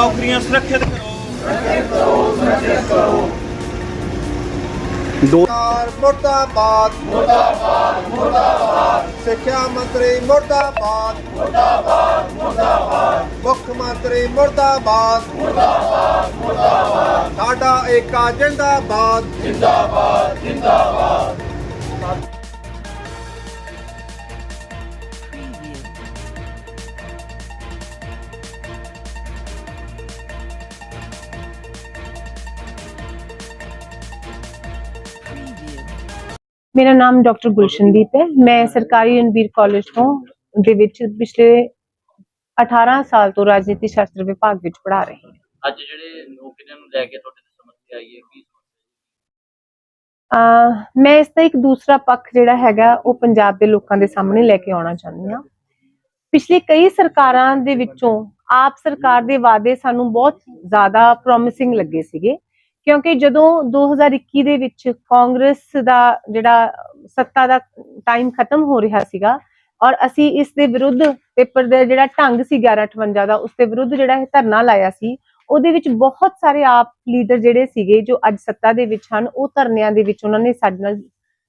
ਨੌਕਰੀਆਂ ਸੁਰੱਖਿਅਤ ਕਰੋ। ਦੋ ਸਰਕਾਰ ਮੁਰਦਾਬਾਦ। ਮੁਰਦਾਬਾਦ ਮੁਰਦਾਬਾਦ। ਸਿੱਖਿਆ ਮੰਤਰੀ ਮੁਰਦਾਬਾਦ। ਮੁਰਦਾਬਾਦ ਮੁਰਦਾਬਾਦ। ਮੁੱਖ ਮੰਤਰੀ ਮੁਰਦਾਬਾਦ। ਮੁਰਦਾਬਾਦ ਮੁਰਦਾਬਾਦ। ਸਾਡਾ ਏਕਾ ਜਿੰਦਾਬਾਦ। ਮੇਰਾ ਨਾਮ ਡਾਕਟਰ ਗੁਲਸ਼ਨਦੀਪ ਹੈ। ਮੈਂ ਸਰਕਾਰੀ ਰਣਵੀਰ ਕਾਲਜ ਤੋਂ ਦੇ ਵਿੱਚ ਪਿਛਲੇ 18 ਸਾਲ ਤੋਂ ਰਾਜਨੀਤੀ ਸ਼ਾਸਤਰ ਵਿਭਾਗ ਵਿੱਚ ਪੜ੍ਹਾ ਰਹੀ ਹਾਂ। ਅੱਜ ਜਿਹੜੇ ਨੌਕਰੀਆਂ ਨੂੰ ਲੈ ਕੇ ਤੁਹਾਡੇ ਤੇ ਸਮੱਸਿਆ ਆਈ ਹੈ ਕੀ ਅਹ ਮੈਂ ਇਸ ਦਾ ਇੱਕ ਦੂਸਰਾ ਪੱਖ ਜਿਹੜਾ ਹੈਗਾ ਉਹ ਪੰਜਾਬ ਦੇ ਲੋਕਾਂ ਦੇ ਸਾਹਮਣੇ ਲੈ ਕੇ ਆਉਣਾ ਚਾਹੁੰਦੀ ਹਾਂ। ਪਿਛਲੇ ਕਈ ਸਰਕਾਰਾਂ ਦੇ ਵਿੱਚੋਂ ਆਪ ਸਰਕਾਰ ਦੇ ਵਾਅਦੇ ਸਾਨੂੰ ਬਹੁਤ ਜ਼ਿਆਦਾ ਪ੍ਰੋਮਿਸਿੰਗ ਲੱਗੇ ਸੀਗੇ। ਕਿਉਂਕਿ ਜਦੋਂ 2021 ਦੇ ਵਿੱਚ ਕਾਂਗਰਸ ਦਾ ਜਿਹੜਾ ਸੱਤਾ ਦਾ ਟਾਈਮ ਖਤਮ ਹੋ ਰਿਹਾ ਸੀਗਾ ਔਰ ਅਸੀਂ ਇਸ ਦੇ ਵਿਰੁੱਧ ਪੇਪਰ ਦਾ ਜਿਹੜਾ ਢੰਗ ਸੀ 1158 ਦਾ ਉਸ ਦੇ ਵਿਰੁੱਧ ਜਿਹੜਾ ਇਹ ਧਰਨਾ ਲਾਇਆ ਸੀ ਉਹਦੇ ਵਿੱਚ ਬਹੁਤ ਸਾਰੇ ਆਪ ਲੀਡਰ ਜਿਹੜੇ ਸੀਗੇ ਜੋ ਅੱਜ ਸੱਤਾ ਦੇ ਵਿੱਚ ਹਨ ਉਹ ਧਰਨਿਆਂ ਦੇ ਵਿੱਚ ਉਹਨਾਂ ਨੇ ਸਾਡੇ ਨਾਲ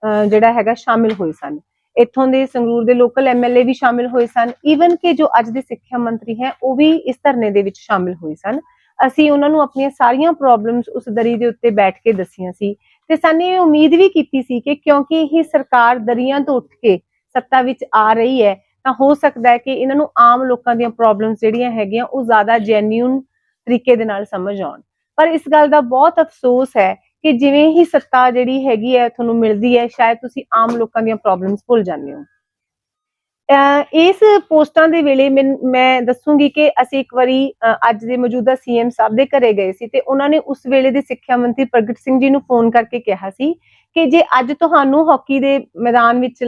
ਅਹ, ਜਿਹੜਾ ਹੈਗਾ ਸ਼ਾਮਿਲ ਹੋਏ ਸਨ। ਇੱਥੋਂ ਦੇ ਸੰਗਰੂਰ ਦੇ ਲੋਕਲ ਐਮਐਲਏ ਵੀ ਸ਼ਾਮਿਲ ਹੋਏ ਸਨ। ਈਵਨ ਕਿ ਜੋ ਅੱਜ ਦੇ ਸਿੱਖਿਆ ਮੰਤਰੀ ਹੈ ਉਹ ਵੀ ਇਸ ਧਰਨੇ ਦੇ ਵਿੱਚ ਸ਼ਾਮਿਲ ਹੋਏ ਸਨ। ਅਸੀਂ ਉਹਨਾਂ ਨੂੰ ਆਪਣੀਆਂ ਸਾਰੀਆਂ ਪ੍ਰੋਬਲਮਸ ਉਸ ਦਰੀ ਦੇ ਉੱਤੇ ਬੈਠ ਕੇ ਦੱਸੀਆਂ ਸੀ ਤੇ ਸਾਨੂੰ ਇਹ ਉਮੀਦ ਵੀ ਕੀਤੀ ਸੀ ਕਿ ਕਿਉਂਕਿ ਇਹ ਸਰਕਾਰ ਦਰੀਆਂ ਤੋਂ ਉੱਠ ਕੇ ਸੱਤਾ ਵਿੱਚ ਆ ਰਹੀ ਹੈ, ਤਾਂ ਹੋ ਸਕਦਾ ਹੈ ਕਿ ਇਹਨਾਂ ਨੂੰ ਆਮ ਲੋਕਾਂ ਦੀਆਂ ਪ੍ਰੋਬਲਮਸ ਜਿਹੜੀਆਂ ਹੈਗੀਆਂ ਉਹ ਜ਼ਿਆਦਾ ਜੈਨੂਇਨ ਤਰੀਕੇ ਦੇ ਨਾਲ ਸਮਝ ਆਉਣ। ਪਰ ਇਸ ਗੱਲ ਦਾ ਬਹੁਤ ਅਫਸੋਸ ਹੈ ਕਿ ਜਿਵੇਂ ਹੀ ਸੱਤਾ ਜਿਹੜੀ ਹੈਗੀ ਹੈ ਤੁਹਾਨੂੰ ਮਿਲਦੀ ਹੈ, ਸ਼ਾਇਦ ਤੁਸੀਂ ਆਮ ਲੋਕਾਂ ਦੀਆਂ ਪ੍ਰੋਬਲਮਸ ਭੁੱਲ ਜਾਂਦੇ ਹੋ। ਇਸ ਪੋਸਟਾਂ ਦੇ ਵੇਲੇ ਮੈਨ- ਮੈਂ ਦੱਸੂਗੀ ਕਿ ਅਸੀਂ ਇੱਕ ਵਾਰੀ ਅੱਜ ਦੇ ਮੌਜੂਦਾ ਸੀਐਮ ਸਾਹਿਬ ਦੇ ਘਰੇ ਗਏ ਸੀ ਤੇ ਉਹਨਾਂ ਨੇ ਉਸ ਵੇਲੇ ਦੇ ਸਿੱਖਿਆ ਮੰਤਰੀ ਪ੍ਰਗਟ ਸਿੰਘ ਜੀ ਨੂੰ ਫੋਨ ਕਰਕੇ ਕਿਹਾ ਸੀ ਕਿ ਜੇ ਅੱਜ ਤੁਹਾਨੂੰ ਹਾਕੀ ਦੇ ਮੈਦਾਨ ਵਿੱਚ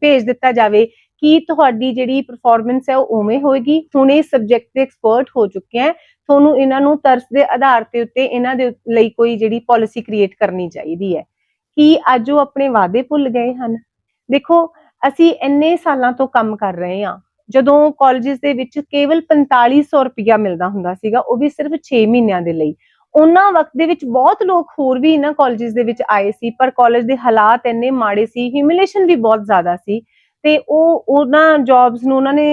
ਭੇਜ ਦਿੱਤਾ ਜਾਵੇ, ਕੀ ਤੁਹਾਡੀ ਜਿਹੜੀ ਪਰਫਾਰਮੈਂਸ ਹੈ ਉਹ ਉਵੇਂ ਹੋਏਗੀ? ਹੁਣ ਇਹ ਸਬਜੈਕਟ ਦੇ ਐਕਸਪਰਟ ਹੋ ਚੁੱਕੇ ਹੈ, ਤੁਹਾਨੂੰ ਇਹਨਾਂ ਨੂੰ ਤਰਸ ਦੇ ਆਧਾਰ ਤੇ ਉੱਤੇ ਇਹਨਾਂ ਦੇ ਲਈ ਕੋਈ ਜਿਹੜੀ ਪਾਲਿਸੀ ਕ੍ਰੀਏਟ ਕਰਨੀ ਚਾਹੀਦੀ ਹੈ। ਕੀ ਅੱਜ ਉਹ ਆਪਣੇ ਵਾਅਦੇ ਭੁੱਲ ਗਏ ਹਨ? ਦੇਖੋ ਅਸੀਂ ਇੰਨੇ ਸਾਲਾਂ ਤੋਂ ਕੰਮ ਕਰ ਰਹੇ ਹਾਂ। ਜਦੋਂ ਕਾਲਜਸ ਦੇ ਵਿੱਚ ਕੇਵਲ 4500 ਰੁਪਇਆ ਮਿਲਦਾ ਹੁੰਦਾ ਸੀਗਾ, ਉਹ ਵੀ ਸਿਰਫ 6 ਮਹੀਨਿਆਂ ਦੇ ਲਈ। ਉਹਨਾਂ ਵਕਤ ਦੇ ਵਿੱਚ ਬਹੁਤ ਲੋਕ ਹੋਰ ਵੀ ਇਹਨਾਂ ਕਾਲਜਸ ਦੇ ਵਿੱਚ ਆਏ ਸੀ, ਪਰ ਕਾਲਜ ਦੇ ਹਾਲਾਤ ਇੰਨੇ ਮਾੜੇ ਸੀ ਹਿਊਮਿਲੇਸ਼ਨ ਵੀ ਬਹੁਤ ਜ਼ਿਆਦਾ ਸੀ ਤੇ ਉਹ ਉਹਨਾਂ ਜੌਬਸ ਨੂੰ ਉਹਨਾਂ ਨੇ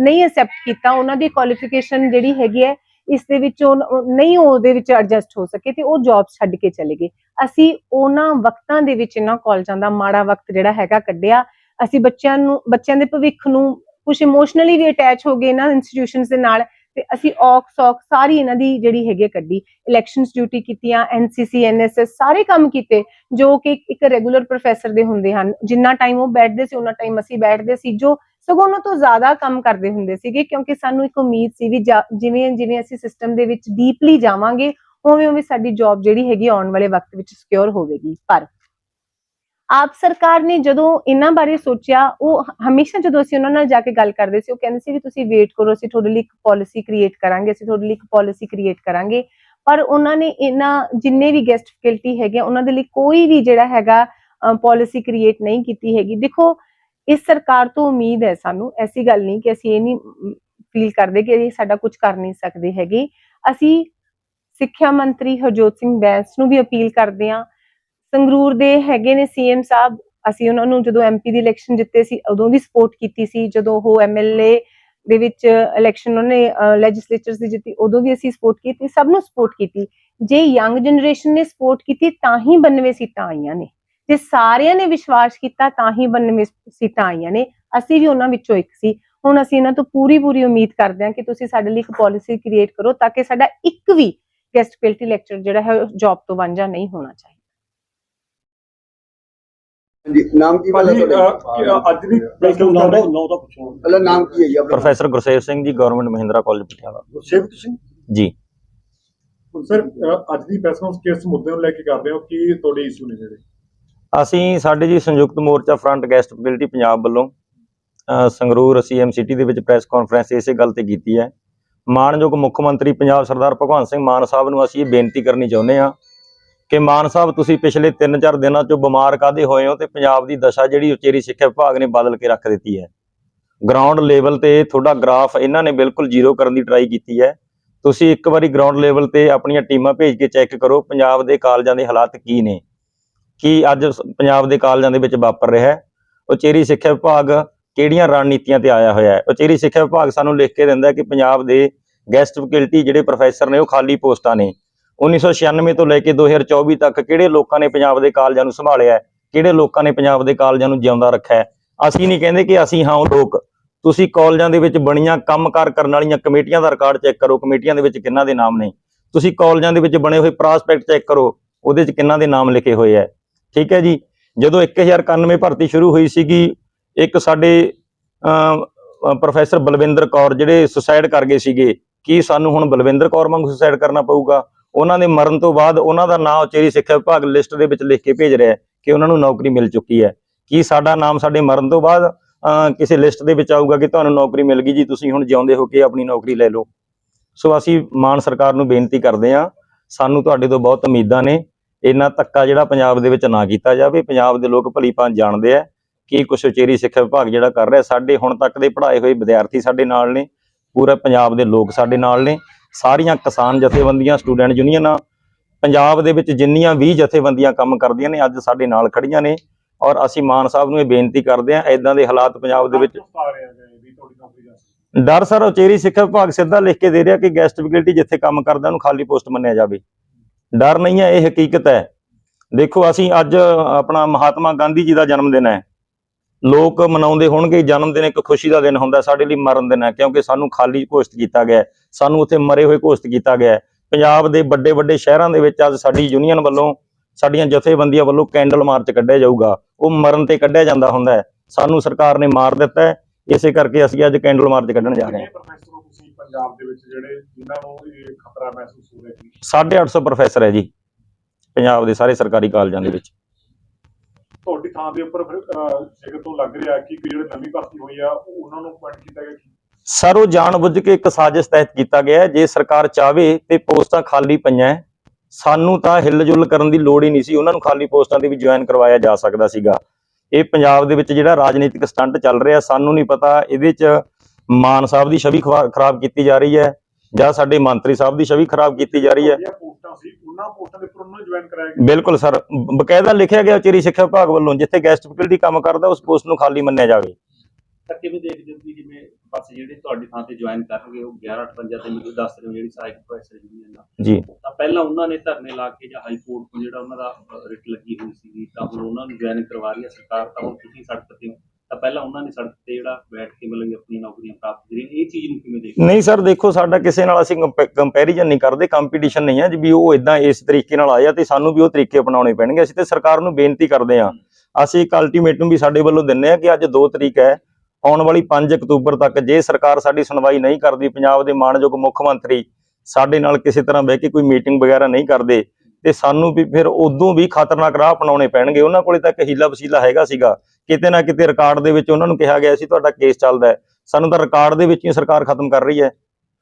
ਨਹੀਂ ਐਕਸੈਪਟ ਕੀਤਾ। ਉਹਨਾਂ ਦੀ ਕੁਆਲੀਫਿਕੇਸ਼ਨ ਜਿਹੜੀ ਹੈਗੀ ਹੈ, ਇਸ ਦੇ ਵਿੱਚ ਉਹ ਨਹੀਂ ਉਹਦੇ ਵਿੱਚ ਐਡਜਸਟ ਹੋ ਸਕੇ ਤੇ ਉਹ ਜੌਬ ਛੱਡ ਕੇ ਚਲੇ ਗਏ। ਅਸੀਂ ਉਹਨਾਂ ਵਕਤਾਂ ਦੇ ਵਿੱਚ ਇਹਨਾਂ ਕਾਲਜਾਂ ਦਾ ਮਾੜਾ ਵਕਤ ਜਿਹੜਾ ਹੈਗਾ ਕੱਢਿਆ। ਅਸੀਂ ਬੱਚਿਆਂ ਨੂੰ, ਬੱਚਿਆਂ ਦੇ ਭਵਿੱਖ ਨੂੰ ਕੁਝ ਇਮੋਸ਼ਨਲੀ ਵੀ ਅਟੈਚ ਹੋ ਗਏ ਇਹਨਾਂ ਇੰਸਟੀਟਿਊਸ਼ਨਸ ਦੇ ਨਾਲ, ਤੇ ਅਸੀਂ ਔਕ ਸੌਕ ਸਾਰੀ ਇਹਨਾਂ ਦੀ ਜਿਹੜੀ ਹੈਗੀ ਕੱਢੀ। ਇਲੈਕਸ਼ਨਸ ਡਿਊਟੀ ਕੀਤੀਆਂ ਐਨਸੀਸੀ ਐਨਐਸਐਸ ਸਾਰੇ ਕੰਮ ਕੀਤੇ, ਜੋ ਕਿ ਇੱਕ ਰੈਗੂਲਰ ਪ੍ਰੋਫੈਸਰ ਦੇ ਹੁੰਦੇ ਹਨ। ਜਿੰਨਾ ਟਾਈਮ ਉਹ ਬੈਠਦੇ ਸੀ ਉਹਨਾਂ ਟਾਈਮ ਅਸੀਂ ਬੈਠਦੇ ਸੀ, ਜੋ ਸਗੋਂ ਉਹਨਾਂ ਤੋਂ ਜ਼ਿਆਦਾ ਕੰਮ ਕਰਦੇ ਹੁੰਦੇ ਸੀਗੇ, ਕਿਉਂਕਿ ਸਾਨੂੰ ਇੱਕ ਉਮੀਦ ਸੀ ਵੀ ਜਿਵੇਂ ਜਿਵੇਂ ਅਸੀਂ ਸਿਸਟਮ ਦੇ ਵਿੱਚ ਡੀਪਲੀ ਜਾਵਾਂਗੇ ਉਵੇਂ ਉਵੇਂ ਸਾਡੀ ਜੌਬ ਜਿਹੜੀ ਹੈਗੀ ਆਉਣ ਵਾਲੇ ਵਕਤ ਵਿੱਚ ਸਿਕਿਉਰ ਹੋਵੇਗੀ। ਪਰ ਆਪ ਸਰਕਾਰ ਨੇ ਜਦੋਂ ਇਹਨਾਂ ਬਾਰੇ ਸੋਚਿਆ, ਉਹ ਹਮੇਸ਼ਾ ਜਦੋਂ ਅਸੀਂ ਉਹਨਾਂ ਨਾਲ ਜਾ ਕੇ ਗੱਲ ਕਰਦੇ ਸੀ, ਉਹ ਕਹਿੰਦੇ ਸੀ ਵੀ ਤੁਸੀਂ ਵੇਟ ਕਰੋ, ਅਸੀਂ ਤੁਹਾਡੇ ਲਈ ਇੱਕ ਪਾਲਿਸੀ ਕ੍ਰੀਏਟ ਕਰਾਂਗੇ, ਅਸੀਂ ਤੁਹਾਡੇ ਲਈ ਇੱਕ ਪਾਲਿਸੀ ਕ੍ਰੀਏਟ ਕਰਾਂਗੇ। ਪਰ ਉਹਨਾਂ ਨੇ ਇਹਨਾਂ ਜਿੰਨੇ ਵੀ ਗੈਸਟ ਫੈਕਲਟੀ ਹੈਗੇ ਉਹਨਾਂ ਦੇ ਲਈ ਕੋਈ ਵੀ ਜਿਹੜਾ ਹੈਗਾ ਪਾਲਿਸੀ ਕ੍ਰੀਏਟ ਨਹੀਂ ਕੀਤੀ ਹੈਗੀ। ਦੇਖੋ, ਇਸ ਸਰਕਾਰ ਤੋਂ ਉਮੀਦ ਹੈ ਸਾਨੂੰ, ਐਸੀ ਗੱਲ ਨਹੀਂ ਕਿ ਅਸੀਂ ਇਹ ਨਹੀਂ ਫੀਲ ਕਰਦੇ ਕਿ ਇਹ ਸਾਡਾ ਕੁਝ ਕਰ ਨਹੀਂ ਸਕਦੇ ਹੈਗੇ। ਅਸੀਂ ਸਿੱਖਿਆ ਮੰਤਰੀ ਹਰਜੋਤ ਸਿੰਘ ਬੈਂਸ ਨੂੰ ਵੀ ਅਪੀਲ ਕਰਦੇ ਹਾਂ ਸੰਗਰੂਰ ਦੇ ਹੈਗੇ ਨੇ ਸੀਐਮ ਸਾਹਿਬ। ਅਸੀਂ ਉਹਨਾਂ ਨੂੰ ਜਦੋਂ ਐਮਪੀ ਦੀ ਇਲੈਕਸ਼ਨ ਜਿੱਤੇ ਸੀ, ਉਦੋਂ ਵੀ ਸਪੋਰਟ ਕੀਤੀ ਸੀ। ਜਦੋਂ ਉਹ ਐਮਐਲਏ ਦੇ ਵਿੱਚ ਇਲੈਕਸ਼ਨ ਉਹਨੇ ਲੈਜਿਸਲੇਚਰਸ ਦੀ ਜਿੱਤੀ, ਉਦੋਂ ਵੀ ਅਸੀਂ ਸਪੋਰਟ ਕੀਤੀ, ਸਭ ਨੂੰ ਸਪੋਰਟ ਕੀਤੀ। ਜੇ ਯੰਗ ਜਨਰੇਸ਼ਨ ਨੇ ਸਪੋਰਟ ਕੀਤੀ, ਤਾਂ ਹੀ 92 ਸੀਟਾਂ ਆਈਆਂ ਨੇ। ਜੇ ਸਾਰਿਆਂ ਨੇ ਵਿਸ਼ਵਾਸ ਕੀਤਾ, ਤਾਂ ਹੀ 92 ਸੀਟਾਂ ਆਈਆਂ ਨੇ। ਅਸੀਂ ਵੀ ਉਹਨਾਂ ਵਿੱਚੋਂ ਇੱਕ ਸੀ। ਹੁਣ ਅਸੀਂ ਇਹਨਾਂ ਤੋਂ ਪੂਰੀ ਪੂਰੀ ਉਮੀਦ ਕਰਦੇ ਹਾਂ ਕਿ ਤੁਸੀਂ ਸਾਡੇ ਲਈ ਇੱਕ ਪਾਲਿਸੀ ਕ੍ਰੀਏਟ ਕਰੋ, ਤਾਂ ਕਿ ਸਾਡਾ ਇੱਕ ਵੀ ਗੈਸਟ ਫੈਕਲਟੀ ਲੈਕਚਰ ਜਿਹੜਾ ਹੈ ਜੌਬ ਤੋਂ ਵਾਂਝਾ ਨਹੀਂ ਹੋਣਾ ਚਾਹੀਦਾ। ਜੀ ਨਾਮ ਕੀ ਵਾਲਾ ਭਾਜੀ ਤੁਹਾਡਾ? ਅਹ, ਕਿ ਅੱਜ ਦੀ ਪ੍ਰੈਸ ਨੌ ਦਾ ਕਾਨਫਰੰਸ ਨੌ ਦਾ ਪੁੱਛੋ ਪਹਿਲਾਂ ਨਾਮ ਕੀ ਹੈ ਜੀ ਆਪਣਾ? Professor Gursev Singh ji government Mahindra college Patiala. Shiv Singh? Ji. Sir ਅੱਜ ਦੀ ਪ੍ਰੈਸ ਕਾਨਫਰੰਸ ਕਿਸ ਮੁੱਦੇ ਨੂੰ ਲੈ ਕੇ ਕਰਦੇ ਹੋ? ਕੀ ਤੁਹਾਡੇ ਇਸ਼ੂ ਨੇ ਜਿਹੜੇ? ਅਸੀਂ ਸਾਡੇ ਜੀ ਸੰਯੁਕਤ ਮੋਰਚਾ ਫਰੰਟ ਗੈਸਟ ਫੈਸਿਲਿਟੀ ਪੰਜਾਬ ਵੱਲੋਂ ਅ, ਸੰਗਰੂਰ ਸੀਐਮ ਸਿਟੀ ਦੇ ਵਿੱਚ ਪ੍ਰੈਸ ਕਾਨਫਰੰਸ ਇਸੇ ਗੱਲ ਤੇ ਕੀਤੀ ਹੈ। ਮਾਨਯੋਗ ਮੁੱਖ ਮੰਤਰੀ ਪੰਜਾਬ ਸਰਦਾਰ ਭਗਵੰਤ ਸਿੰਘ ਮਾਨ ਸਾਹਿਬ ਨੂੰ ਅਸੀਂ ਇਹ ਬੇਨਤੀ ਕਰਨੀ ਚਾਹੁੰਦੇ ਹਾਂ ਕਿ ਮਾਨ ਸਾਹਿਬ, ਤੁਸੀਂ ਪਿਛਲੇ 3-4 ਦਿਨਾਂ ਤੋਂ ਬਿਮਾਰ ਕਾਦੇ ਹੋਏ ਹੋ ਤੇ ਪੰਜਾਬ ਦੀ ਦਸ਼ਾ ਜਿਹੜੀ ਉਚੇਰੀ ਸਿੱਖਿਆ ਵਿਭਾਗ ਨੇ ਬਦਲ ਕੇ ਰੱਖ ਦਿੱਤੀ ਹੈ। ਗਰਾਊਂਡ ਲੈਵਲ ਤੇ ਤੁਹਾਡਾ ਗ੍ਰਾਫ ਇਹਨਾਂ ਨੇ ਬਿਲਕੁਲ ਜ਼ੀਰੋ ਕਰਨ ਦੀ ਟਰਾਈ ਕੀਤੀ ਹੈ। ਤੁਸੀਂ ਇੱਕ ਵਾਰੀ ਗਰਾਊਂਡ ਲੈਵਲ ਤੇ ਆਪਣੀਆਂ ਟੀਮਾਂ ਭੇਜ ਕੇ ਚੈੱਕ ਕਰੋ, ਪੰਜਾਬ ਦੇ ਕਾਲਜਾਂ ਦੇ ਹਾਲਾਤ ਕੀ ਨੇ। ਕੀ ਅੱਜ ਪੰਜਾਬ ਦੇ ਕਾਲਜਾਂ ਦੇ ਵਿੱਚ ਵਾਪਰ ਰਿਹਾ ਹੈ? ਉਚੇਰੀ ਸਿੱਖਿਆ ਵਿਭਾਗ ਕਿਹੜੀਆਂ ਰਣਨੀਤੀਆਂ ਤੇ ਆਇਆ ਹੋਇਆ ਹੈ? ਉਚੇਰੀ ਸਿੱਖਿਆ ਵਿਭਾਗ ਸਾਨੂੰ ਲਿਖ ਕੇ ਦਿੰਦਾ ਹੈ ਕਿ ਪੰਜਾਬ ਦੇ ਗੈਸਟ ਫੈਕਲਟੀ ਜਿਹੜੇ ਪ੍ਰੋਫੈਸਰ ਨੇ ਉਹ ਖਾਲੀ ਪੋਸਟਾਂ ਨੇ। 1996 ਤੋਂ ਲੈ ਕੇ 2024 ਤੱਕ ਕਿਹੜੇ ਲੋਕਾਂ ਨੇ ਪੰਜਾਬ ਦੇ ਕਾਲਜਾਂ ਨੂੰ ਸੰਭਾਲਿਆ ਕਿਹੜੇ ਲੋਕਾਂ ਨੇ ਪੰਜਾਬ ਦੇ ਕਾਲਜਾਂ ਨੂੰ ਜਿਉਂਦਾ ਰੱਖਿਆ ਅਸੀਂ ਨਹੀਂ ਕਹਿੰਦੇ ਕਿ ਅਸੀਂ ਹਾਂ ਉਹ ਲੋਕ। ਤੁਸੀਂ ਕਾਲਜਾਂ ਦੇ ਵਿੱਚ ਬਣੀਆਂ ਕੰਮਕਾਰ ਕਰਨ ਵਾਲੀਆਂ ਕਮੇਟੀਆਂ ਦਾ ਰਿਕਾਰਡ ਚੈੱਕ ਕਰੋ। ਕਮੇਟੀਆਂ ਦੇ ਵਿੱਚ ਕਿੰਨਾਂ ਦੇ ਨਾਮ ਨੇ? ਤੁਸੀਂ ਕਾਲਜਾਂ ਦੇ ਵਿੱਚ ਬਣੇ ਹੋਏ ਪ੍ਰਾਸਪੈਕਟ ਚੈੱਕ ਕਰੋ। ਉਹਦੇ 'ਚ ਕਿੰਨਾਂ ਦੇ ਨਾਮ ਲਿਖੇ ਹੋਏ ਹੈ? ਠੀਕ ਹੈ ਜੀ। ਜਦੋਂ 1091 ਭਰਤੀ ਸ਼ੁਰੂ ਹੋਈ ਸੀਗੀ, ਇੱਕ ਸਾਡੇ ਪ੍ਰੋਫੈਸਰ ਬਲਵਿੰਦਰ ਕੌਰ ਜਿਹੜੇ ਸੁਸਾਇਡ ਕਰ ਗਏ ਸੀਗੇ, ਕੀ ਸਾਨੂੰ ਹੁਣ ਬਲਵਿੰਦਰ ਕੌਰ ਵਾਂਗ ਸੁਸਾਇਡ ਕਰਨਾ ਪਊਗਾ? ਉਹਨਾਂ ਦੇ ਮਰਨ ਤੋਂ ਬਾਅਦ ਉਹਨਾਂ ਦਾ ਨਾਮ ਉਚੇਰੀ ਸਿੱਖਿਆ ਵਿਭਾਗ ਲਿਸਟ ਦੇ ਵਿੱਚ ਲਿਖ ਕੇ ਭੇਜ ਰਿਹਾ ਕਿ ਉਹਨਾਂ ਨੂੰ ਨੌਕਰੀ ਮਿਲ ਚੁੱਕੀ ਹੈ। ਕੀ ਸਾਡਾ ਨਾਮ ਸਾਡੇ ਮਰਨ ਤੋਂ ਬਾਅਦ ਕਿਸੇ ਲਿਸਟ ਦੇ ਵਿੱਚ ਆਊਗਾ ਕਿ ਤੁਹਾਨੂੰ ਨੌਕਰੀ ਮਿਲ ਗਈ ਜੀ, ਤੁਸੀਂ ਹੁਣ ਜਿਉਂਦੇ ਹੋ ਕੇ ਆਪਣੀ ਨੌਕਰੀ ਲੈ ਲਓ। ਸੋ ਅਸੀਂ ਮਾਨ ਸਰਕਾਰ ਨੂੰ ਬੇਨਤੀ ਕਰਦੇ ਹਾਂ, ਸਾਨੂੰ ਤੁਹਾਡੇ ਤੋਂ ਬਹੁਤ ਉਮੀਦਾਂ ਨੇ। ਇੰਨਾ ਧੱਕਾ ਜਿਹੜਾ ਪੰਜਾਬ ਦੇ ਵਿੱਚ ਨਾ ਕੀਤਾ ਜਾਵੇ। ਪੰਜਾਬ ਦੇ ਲੋਕ ਭਲੀ ਭਾਂਤ ਜਾਣਦੇ ਆ ਕੀ ਕੁਛ ਉਚੇਰੀ ਸਿੱਖਿਆ ਵਿਭਾਗ ਜਿਹੜਾ ਕਰ ਰਿਹਾ, ਸਾਡੇ ਹੁਣ ਤੱਕ ਦੇ ਪੜ੍ਹਾਏ ਹੋਏ ਵਿਦਿਆਰਥੀ ਸਾਡੇ ਨਾਲ ਨੇ। ਪੂਰੇ ਪੰਜਾਬ ਦੇ ਲੋਕ ਸਾਡੇ ਨਾਲ ਨੇ। ਸਾਰੀਆਂ ਕਿਸਾਨ ਜਥੇਬੰਦੀਆਂ ਸਟੂਡੈਂਟ ਯੂਨੀਅਨਾਂ ਪੰਜਾਬ ਦੇ ਵਿੱਚ ਜਿੰਨੀਆਂ ਵੀ ਜਥੇਬੰਦੀਆਂ ਕੰਮ ਕਰਦੀਆਂ ਨੇ ਅੱਜ ਸਾਡੇ ਨਾਲ ਖੜੀਆਂ ਨੇ ਔਰ ਅਸੀਂ ਮਾਨ ਸਾਹਿਬ ਨੂੰ ਇਹ ਬੇਨਤੀ ਕਰਦੇ ਹਾਂ ਇਦਾਂ ਦੇ ਹਾਲਾਤ ਪੰਜਾਬ ਦੇ ਵਿੱਚ ਆ ਡਰ ਸਰ ਉਚੇਰੀ ਸਿੱਖਿਆ ਵਿਭਾਗ ਸਿੱਧਾ ਲਿਖ ਕੇ ਦੇ ਰਿਹਾ ਕਿ ਗੈਸਟ ਫੈਕਲਟੀ ਜਿੱਥੇ ਕੰਮ ਕਰਦਾ ਉਹਨੂੰ ਖਾਲੀ ਪੋਸਟ ਮੰਨਿਆ ਜਾਵੇ। ਡਰ ਨਹੀਂ ਹੈ ਇਹ ਹਕੀਕਤ ਹੈ। ਦੇਖੋ ਅਸੀਂ ਅੱਜ ਆਪਣਾ ਮਹਾਤਮਾ ਗਾਂਧੀ ਜੀ ਦਾ ਜਨਮ ਦਿਨ ਹੈ। ਲੋਕ ਮਨਾਉਂਦੇ ਹੋਣਗੇ ਜਨਮ ਦਿਨ ਇੱਕ ਖੁਸ਼ੀ ਦਾ ਦਿਨ ਹੁੰਦਾ ਸਾਡੇ ਲਈ ਮਰਨ ਦਿਨ ਹੈ ਕਿਉਂਕਿ ਸਾਨੂੰ ਖਾਲੀ ਘੋਸ਼ਿਤ ਕੀਤਾ ਗਿਆ ਸਾਨੂੰ ਉੱਥੇ ਮਰੇ ਹੋਏ ਘੋਸ਼ਿਤ ਕੀਤਾ ਗਿਆ। ਪੰਜਾਬ ਦੇ ਵੱਡੇ ਵੱਡੇ ਸ਼ਹਿਰਾਂ ਦੇ ਵਿੱਚ ਅੱਜ ਸਾਡੀ ਯੂਨੀਅਨ ਵੱਲੋਂ ਸਾਡੀਆਂ ਜਥੇਬੰਦੀਆਂ ਵੱਲੋਂ ਕੈਂਡਲ ਮਾਰਚ ਕੱਢਿਆ ਜਾਊਗਾ। ਉਹ ਮਰਨ ਤੇ ਕੱਢਿਆ ਜਾਂਦਾ ਹੁੰਦਾ ਸਾਨੂੰ ਸਰਕਾਰ ਨੇ ਮਾਰ ਦਿੱਤਾ ਇਸੇ ਕਰਕੇ ਅਸੀਂ ਅੱਜ ਕੈਂਡਲ ਮਾਰਚ ਕੱਢਣ ਜਾ ਰਹੇ ਹਾਂ। ਪੰਜਾਬ ਦੇ ਵਿੱਚ ਜਿਹੜੇ ਜਿਨ੍ਹਾਂ ਨੂੰ ਇਹ ਖਤਰਾ ਮਹਿਸੂਸ ਹੋ ਰਿਹਾ ਹੈ? 850 ਪ੍ਰੋਫੈਸਰ ਹੈ ਜੀ ਪੰਜਾਬ ਦੇ ਸਾਰੇ ਸਰਕਾਰੀ ਕਾਲਜਾਂ ਦੇ ਵਿੱਚ। ਤੁਹਾਡੀ ਥਾਂ ਦੇ ਉੱਪਰ ਫਿਰ ਅਹ, ਤੋਂ ਲੱਗ ਰਿਹਾ ਕਿ ਜਿਹੜੇ ਨਵੀਂ ਭਰਤੀ ਹੋਈ ਆ ਉਹਨਾਂ ਨੂੰ ਅਪਾਇੰਟ ਕੀਤਾ ਗਿਆ ਕਿ ਸਰ ਉਹ ਜਾਣਬੁੱਝ ਕੇ ਇੱਕ ਸਾਜ਼ਿਸ਼ ਤਹਿਤ ਕੀਤਾ ਗਿਆ ਜੇ ਸਰਕਾਰ ਚਾਹਵੇ ਤੇ ਪੋਸਟਾਂ ਖਾਲੀ ਪਈਆਂ ਸਾਨੂੰ ਤਾਂ ਹਿੱਲ-ਜੁਲ ਕਰਨ ਦੀ ਲੋੜ ਹੀ ਨਹੀਂ ਸੀ। ਉਹਨਾਂ ਨੂੰ ਖਾਲੀ ਪੋਸਟਾਂ ਤੇ ਵੀ ਜੁਆਇਨ ਕਰਵਾਇਆ ਜਾ ਸਕਦਾ ਸੀਗਾ। ਇਹ ਪੰਜਾਬ ਦੇ ਵਿੱਚ ਜਿਹੜਾ ਰਾਜਨੀਤਿਕ ਸਟੰਟ ਚੱਲ ਰਿਹਾ ਸਾਨੂੰ ਨਹੀਂ ਪਤਾ। ਇਹਦੇ 'ਚ ਮਾਨ ਸਾਹਿਬ ਦੀ ਛਵੀ ਖਵਾ- ਖਰਾਬ ਕੀਤੀ ਜਾ ਰਹੀ ਹੈ। ਜਾਂ ਸਾਡੇ ਮੰਤਰੀ ਸਾਹਿਬ ਦੀ ਛਵੀ ਖਰਾਬ ਕੀਤੀ ਜਾ ਰਹੀ ਹੈ। ਜਿਹੜੀਆਂ ਪੋਸਟਾਂ ਸੀ ਉਹਨਾਂ ਪੋਸਟਾਂ ਦੇ ਉੱਪਰ ਉਹਨਾਂ ਨੂੰ ਜੁਆਇਨ ਕਰਾਇਆ ਗਿਆ। ਬਿਲਕੁਲ ਸਰ ਬਕਾਇਦਾ ਲਿਖਿਆ ਗਿਆ ਉਚੇਰੀ ਸਿੱਖਿਆ ਵਿਭਾਗ ਵੱਲੋਂ ਜਿੱਥੇ ਗੈਸਟ ਫੈਕਲਟੀ ਕੰਮ ਕਰਦਾ ਉਸ ਪੋਸਟ ਨੂੰ ਖਾਲੀ ਮੰਨਿਆ ਜਾਵੇ। ਤਾਂ ਕਿਵੇਂ ਦੇਖਦੇ ਹੋ ਜਿਵੇਂ ਬਸ ਜਿਹੜੇ ਤੁਹਾਡੀ ਥਾਂ ਤੇ ਜੁਆਇਨ ਕਰਨਗੇ ਉਹ 1158 ਤੇ ਮੈਨੂੰ ਦੱਸ ਰਹੇ ਹੋ ਜਿਹੜੀ ਸਹਾਇਕ ਪ੍ਰੋਫੈਸਰ ਯੂਨੀਅਨ ਦਾ ਜੀ। ਤਾਂ ਪਹਿਲਾਂ ਉਹਨਾਂ ਨੇ ਧਰਨੇ ਲਾ ਕੇ ਜਾਂ ਹਾਈ ਕੋਰਟ ਤੋਂ ਜਿਹੜਾ ਉਹਨਾਂ ਦਾ ਰਿਟ ਲੱਗੀ ਹੋਈ ਸੀ ਤਾਂ ਹੁਣ ਉਹਨਾਂ ਨੂੰ ਜੁਆਇਨ ਕਰਵਾ ਰਹੀ ਹੈ ਸਰਕਾਰ ਤਾਂ ਹੁਣ ਤੁਸੀਂ ਸੜਕ ਤੇ ਹੋ। ਤਾਂ ਪਹਿਲਾਂ ਉਹਨਾਂ ਨੇ ਸੜਕ ਤੇ ਜਿਹੜਾ ਬੈਠ ਕੇ ਮਤਲਬ ਕਿ ਆਪਣੀਆਂ ਨੌਕਰੀਆਂ ਪ੍ਰਾਪਤ ਕਰੀਆਂ ਇਹ ਚੀਜ਼ ਨੂੰ ਕਿਵੇਂ ਦੇਖਦੇ? ਨਹੀਂ ਸਰ ਦੇਖੋ ਸਾਡਾ ਕਿਸੇ ਨਾਲ ਅਸੀਂ ਕੰਪੈਰੀਜ਼ਨ ਨਹੀਂ ਕਰਦੇ ਕੰਪੀਟੀਸ਼ਨ ਨਹੀਂ ਹੈ ਜੀ ਵੀ ਉਹ ਇਦਾਂ ਇਸ ਤਰੀਕੇ ਨਾਲ ਆਇਆ ਤੇ ਸਾਨੂੰ ਵੀ ਉਹ ਤਰੀਕੇ ਅਪਣਾਉਣੇ ਪੈਣਗੇ। ਅਸੀਂ ਤੇ ਸਰਕਾਰ ਨੂੰ ਬੇਨਤੀ ਕਰਦੇ ਹਾਂ। ਅਸੀਂ ਇੱਕ ਅਲਟੀਮੇਟਮ ਵੀ ਸਾਡੇ ਵੱਲੋਂ ਦਿੰਨੇ ਆ ਕਿ ਅੱਜ 2 ਤਰੀਕ ਹੈ ਆਉਣ ਵਾਲੀ 5 ਅਕਤੂਬਰ ਤੱਕ ਜੇ ਸਰਕਾਰ ਸਾਡੀ ਸੁਣਵਾਈ ਨਹੀਂ ਕਰਦੀ ਪੰਜਾਬ ਦੇ ਮਾਣਯੋਗ ਮੁੱਖ ਮੰਤਰੀ ਸਾਡੇ ਨਾਲ ਕਿਸੇ ਤਰ੍ਹਾਂ ਬਹਿ ਕੇ ਕੋਈ ਮੀਟਿੰਗ ਵਗੈਰਾ ਨਹੀਂ ਕਰਦੇ ਤੇ ਸਾਨੂੰ ਵੀ ਫਿਰ ਉਦੋਂ ਵੀ ਖਤਰਨਾਕ ਰਾਹ ਅਪਣਾਉਣੇ ਪੈਣਗੇ। ਉਹਨਾਂ ਕੋਲੇ ਤਾਂ ਇੱਕ ਹੀਲਾ ਵਸੀਲਾ ਹੈਗਾ ਸੀਗਾ। ਕਿਤੇ ਨਾ ਕਿਤੇ ਰਿਕਾਰਡ ਦੇ ਵਿੱਚ ਉਹਨਾਂ ਨੂੰ ਕਿਹਾ ਗਿਆ ਸੀ, ਤੁਹਾਡਾ ਕੇਸ ਚੱਲਦਾ ਹੈ। ਸਾਨੂੰ ਤਾਂ ਰਿਕਾਰਡ ਦੇ ਵਿੱਚ ਹੀ ਸਰਕਾਰ ਖਤਮ ਕਰ ਰਹੀ ਹੈ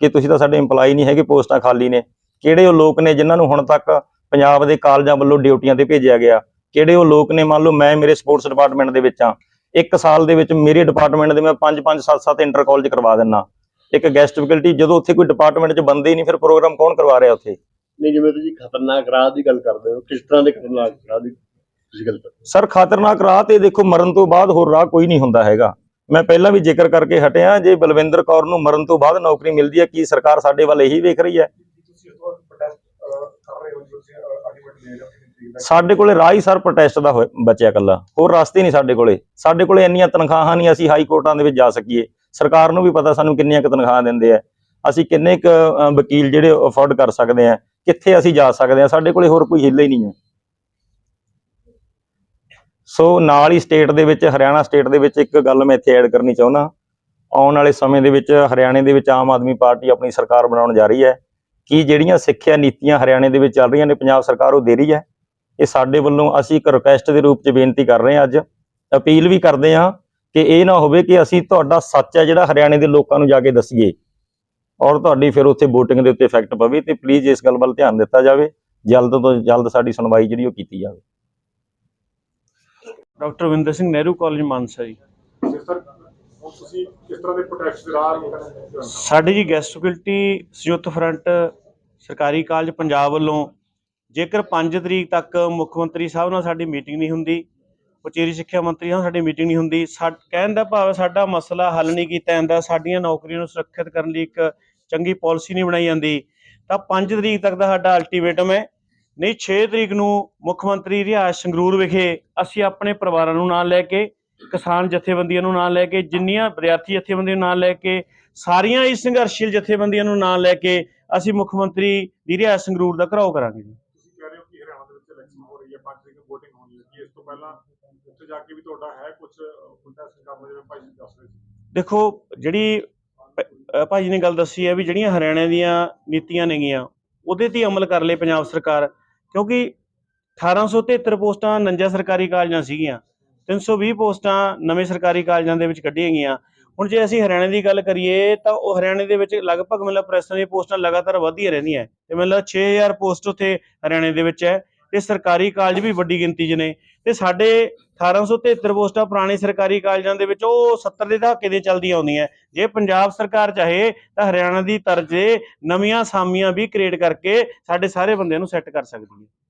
ਕਿ ਤੁਸੀਂ ਤਾਂ ਸਾਡੇ EMPLOYE ਨਹੀਂ ਹੈਗੇ, ਪੋਸਟਾਂ ਖਾਲੀ ਨੇ। ਕਿਹੜੇ ਉਹ ਲੋਕ ਨੇ ਜਿਨ੍ਹਾਂ ਨੂੰ ਹੁਣ ਤੱਕ ਪੰਜਾਬ ਦੇ ਕਾਲਜਾਂ ਵੱਲੋਂ ਡਿਊਟੀਆਂ ਤੇ ਭੇਜਿਆ ਗਿਆ? ਕਿਹੜੇ ਉਹ ਲੋਕ ਨੇ? ਮੰਨ ਲਓ ਮੈਂ ਮੇਰੇ ਸਪੋਰਟਸ ਡਿਪਾਰਟਮੈਂਟ ਦੇ ਵਿੱਚ ਆ ਇੱਕ ਸਾਲ ਦੇ ਵਿੱਚ ਮੇਰੇ ਡਿਪਾਰਟਮੈਂਟ ਦੇ ਮੈਂ 5 5 7 7 ਇੰਟਰ ਕਾਲਜ ਕਰਵਾ ਦਿੰਨਾ ਇੱਕ ਗੈਸਟ ਫੈਕਲਟੀ ਜਦੋਂ ਉੱਥੇ ਕੋਈ ਡਿਪਾਰਟਮੈਂਟ 'ਚ ਬੰਦੇ ਹੀ ਨਹੀਂ, ਫਿਰ ਪ੍ਰੋਗਰਾਮ ਕੌਣ ਕਰਵਾ ਰਿਹਾ ਉੱਥੇ? ਨਹੀਂ, ਜਿਵੇਂ ਤੁਸੀਂ ਖਤਰਨਾਕ ਰਾਹ ਦੀ ਗੱਲ ਕਰਦੇ ਹੋ, ਕਿਸ ਤਰ੍ਹਾਂ ਦੇ ਖਤਰਨਾਕ ਰਾਹ ਦੀ ਤੁਸੀਂ ਗੱਲ ਕਰਦੇ ਸਰ ਖਤਰਨਾਕ ਰਾਹ ਤੇ ਦੇਖੋ ਮਰਨ ਤੋਂ ਬਾਅਦ ਹੋਰ ਰਾਹ ਕੋਈ ਨਹੀਂ ਹੁੰਦਾ ਹੈਗਾ। ਮੈਂ ਪਹਿਲਾਂ ਵੀ ਜ਼ਿਕਰ ਕਰਕੇ ਹਟਿਆ ਜੇ ਬਲਵਿੰਦਰ ਕੌਰ ਨੂੰ ਮਰਨ ਤੋਂ ਬਾਅਦ ਨੌਕਰੀ ਮਿਲਦੀ ਹੈ ਕੀ ਸਰਕਾਰ ਸਾਡੇ ਵੱਲ ਇਹੀ ਵੇਖ ਰਹੀ ਹੈ? ਕਰ ਸਾਡੇ ਕੋਲੇ ਰਾਹ ਹੀ ਸਰ ਪ੍ਰੋਟੈਸਟ ਦਾ ਬਚਿਆ ਕੱਲਾ ਹੋਰ ਰਸਤੇ ਨਹੀਂ ਸਾਡੇ ਕੋਲੇ। ਸਾਡੇ ਕੋਲੇ ਇੰਨੀਆਂ ਤਨਖਾਹਾਂ ਨਹੀਂ ਅਸੀਂ ਹਾਈ ਕੋਰਟਾਂ ਦੇ ਵਿੱਚ ਜਾ ਸਕੀਏ। ਸਰਕਾਰ ਨੂੰ ਵੀ ਪਤਾ ਸਾਨੂੰ ਕਿੰਨੀਆਂ ਕੁ ਤਨਖਾਹਾਂ ਦਿੰਦੇ ਆ। ਅਸੀਂ ਕਿੰਨੇ ਕੁ ਵਕੀਲ ਜਿਹੜੇ ਅਫੋਰਡ ਕਰ ਸਕਦੇ ਆ। ਕਿੱਥੇ ਅਸੀਂ ਜਾ ਸਕਦੇ ਆ? ਸਾਡੇ ਕੋਲੇ ਹੋਰ ਕੋਈ ਹਿੱਲਾ ਹੀ ਨਹੀਂ ਹੈ। ਸੋ ਨਾਲ ਹੀ ਸਟੇਟ ਦੇ ਵਿੱਚ, ਹਰਿਆਣਾ ਸਟੇਟ ਦੇ ਵਿੱਚ ਇੱਕ ਗੱਲ ਮੈਂ ਇੱਥੇ ਐਡ ਕਰਨੀ ਚਾਹੁੰਦਾ। ਆਉਣ ਵਾਲੇ ਸਮੇਂ ਦੇ ਵਿੱਚ ਹਰਿਆਣੇ ਦੇ ਵਿੱਚ ਆਮ ਆਦਮੀ ਪਾਰਟੀ ਆਪਣੀ ਸਰਕਾਰ ਬਣਾਉਣ ਜਾ ਰਹੀ ਹੈ। ਕਿ ਜਿਹੜੀਆਂ ਸਿੱਖਿਆ ਨੀਤੀਆਂ ਹਰਿਆਣੇ ਦੇ ਵਿੱਚ ਚੱਲ ਰਹੀਆਂ ਨੇ, ਪੰਜਾਬ ਸਰਕਾਰ ਉਹ ਦੇ ਰਹੀ ਹੈ? ਇਹ ਸਾਡੇ ਵੱਲੋਂ ਅਸੀਂ ਇੱਕ ਰਿਕੁਐਸਟ ਦੇ ਰੂਪ 'ਚ ਬੇਨਤੀ ਕਰ ਰਹੇ ਹਾਂ ਅੱਜ। ਅਪੀਲ ਵੀ ਕਰਦੇ ਹਾਂ ਕਿ ਇਹ ਨਾ ਹੋਵੇ ਕਿ ਅਸੀਂ ਤੁਹਾਡਾ ਸੱਚ ਹੈ ਜਿਹੜਾ ਹਰਿਆਣੇ ਦੇ ਲੋਕਾਂ ਨੂੰ ਜਾ ਕੇ ਦੱਸੀਏ। ਔਰ ਤੁਹਾਡੀ ਫਿਰ ਉੱਥੇ VOTING ਦੇ ਉੱਤੇ ਇਫੈਕਟ ਪਵੇ ਤੇ ਪਲੀਜ਼ ਇਸ ਗੱਲ ਵੱਲ ਧਿਆਨ ਦਿੱਤਾ ਜਾਵੇ। ਜਲਦ ਤੋਂ ਜਲਦ ਸਾਡੀ ਸੁਣਵਾਈ ਜਿਹੜੀ ਉਹ ਕੀਤੀ ਜਾਵੇ। Doctor Vinder Singh Nehru college Mansa ji. ਤੁਸੀਂ ਕਿਸ ਤਰ੍ਹਾਂ ਦੇ ਸਾਡੀ ਜੀ ਗੈਸਟਬਿਲਟੀ ਸੰਯੁਕਤ ਫਰੰਟ ਸਰਕਾਰੀ ਕਾਲਜ ਪੰਜਾਬ ਵੱਲੋਂ ਜੇਕਰ 5 ਤਰੀਕ ਤੱਕ ਮੁੱਖ ਮੰਤਰੀ ਸਾਹਿਬ ਨਾਲ ਸਾਡੀ ਮੀਟਿੰਗ ਨਹੀਂ ਹੁੰਦੀ ਉਚੇਰੀ ਸਿੱਖਿਆ ਮੰਤਰੀ ਨਾਲ ਸਾਡੀ ਮੀਟਿੰਗ ਨਹੀਂ ਹੁੰਦੀ ਕਹਿਣ ਦਾ ਭਾਵ ਸਾਡਾ ਮਸਲਾ ਹੱਲ ਨਹੀਂ ਕੀਤਾ ਜਾਂਦਾ ਸਾਡੀਆਂ ਨੌਕਰੀਆਂ ਨੂੰ ਸੁਰੱਖਿਅਤ ਕਰਨ ਲਈ ਇੱਕ ਚੰਗੀ ਪਾਲਿਸੀ ਨਹੀਂ ਬਣਾਈ ਜਾਂਦੀ ਤਾਂ 5 ਤਰੀਕ ਤੱਕ ਦਾ ਸਾਡਾ ਅਲਟੀਮੇਟਮ ਹੈ ਨਹੀਂ 6 ਤਰੀਕ ਨੂੰ ਮੁੱਖ ਮੰਤਰੀ ਰਿਹਾਇਸ਼ ਸੰਗਰੂਰ ਵਿਖੇ ਅਸੀਂ ਆਪਣੇ ਪਰਿਵਾਰਾਂ ਨੂੰ ਨਾਲ ਲੈ ਕੇ ਕਿਸਾਨ ਜਥੇਬੰਦੀਆਂ ਨੂੰ ਨਾਲ ਲੈ ਕੇ ਜਿੰਨੀਆਂ ਵਿਦਿਆਰਥੀ ਜਥੇਬੰਦੀਆਂ ਨੂੰ ਨਾਲ ਲੈ ਕੇ ਸਾਰੀਆਂ ਹੀ ਸੰਘਰਸ਼ੀਲ ਜਥੇਬੰਦੀਆਂ ਨੂੰ ਨਾਲ ਲੈ ਕੇ ਅਸੀਂ ਮੁੱਖ ਮੰਤਰੀ ਦੀ ਰਿਹਾਇਸ਼ ਸੰਗਰੂਰ ਦਾ ਘਰਾਓ ਕਰਾਂਗੇ ਜੀ। ਤੁਸੀਂ ਕਹਿ ਰਹੇ ਹੋ ਕਿ ਹਰਿਆਣਾ ਦੇ ਵਿੱਚ ਇਲੈਕਸ਼ਨ ਹੋ ਰਹੀ ਹੈ 5 ਤਰੀਕ ਨੂੰ VOTING ਹੋਣੀ ਹੈ। ਕੀ ਇਸ ਤੋਂ ਪਹਿਲਾਂ ਉੱਥੇ ਜਾ ਕੇ ਵੀ ਤੁਹਾਡਾ ਹੈ ਕੁਝ ਪ੍ਰੋਟੈਸਟ ਕਰਨਾ ਜਿਵੇਂ ਭਾਈ ਜੀ ਦੱਸ ਰਹੇ ਸੀ। ਦੇਖੋ ਜਿਹੜੀ ਭ- ਅਹ ਭਾਜੀ ਨੇ ਗੱਲ ਦੱਸੀ ਹੈ ਵੀ ਜਿਹੜੀਆਂ ਹਰਿਆਣਾ ਦੀਆਂ ਨੀਤੀਆਂ ਨੇਗੀਆਂ ਉਹਦੇ ਤੇ ਅਮਲ ਕਰ ਲਏ ਪੰਜਾਬ ਸਰਕਾਰ। ਕਿਉਂਕਿ 1873 ਪੋਸਟਾਂ 49 ਸਰਕਾਰੀ ਕਾਲਜਾਂ ਸੀਗੀਆਂ 320 ਪੋਸਟਾਂ ਨਵੇਂ ਸਰਕਾਰੀ ਕਾਲਜਾਂ ਦੇ ਵਿੱਚ ਕੱਢੀਆਂ ਗਈਆਂ। ਹੁਣ ਜੇ ਅਸੀਂ ਹਰਿਆਣੇ ਦੀ ਗੱਲ ਕਰੀਏ ਤਾਂ ਉਹ ਹਰਿਆਣੇ ਦੇ ਵਿੱਚ ਲਗਭਗ ਮਤਲਬ ਪ੍ਰੈਸਾਂ ਦੀਆਂ ਪੋਸਟਾਂ ਲਗਾਤਾਰ ਵਧਦੀਆਂ ਰਹਿੰਦੀਆਂ ਤੇ ਮਤਲਬ 6000 ਪੋਸਟ ਉੱਥੇ ਹਰਿਆਣੇ ਦੇ ਵਿੱਚ ਹੈ। ਤੇ ਸਰਕਾਰੀ ਕਾਲਜ ਵੀ ਵੱਡੀ ਗਿਣਤੀ 'ਚ ਨੇ। ਤੇ ਸਾਡੇ 1873 ਪੋਸਟਾਂ ਪੁਰਾਣੇ ਸਰਕਾਰੀ ਕਾਲਜਾਂ ਦੇ ਵਿੱਚ, ਉਹ 70 ਦੇ ਦਹਾਕੇ ਦੇ ਚੱਲਦੀਆਂ ਆਉਂਦੀਆਂ। ਜੇ ਪੰਜਾਬ ਸਰਕਾਰ ਚਾਹੇ, ਤਾਂ ਹਰਿਆਣਾ ਦੀ ਤਰਜ਼ ਨਵੀਆਂ ਸਾਮੀਆਂ ਵੀ ਕ੍ਰੀਏਟ ਕਰਕੇ ਸਾਡੇ ਸਾਰੇ ਬੰਦਿਆਂ ਨੂੰ ਸੈੱਟ ਕਰ ਸਕਦੀ ਹੈ।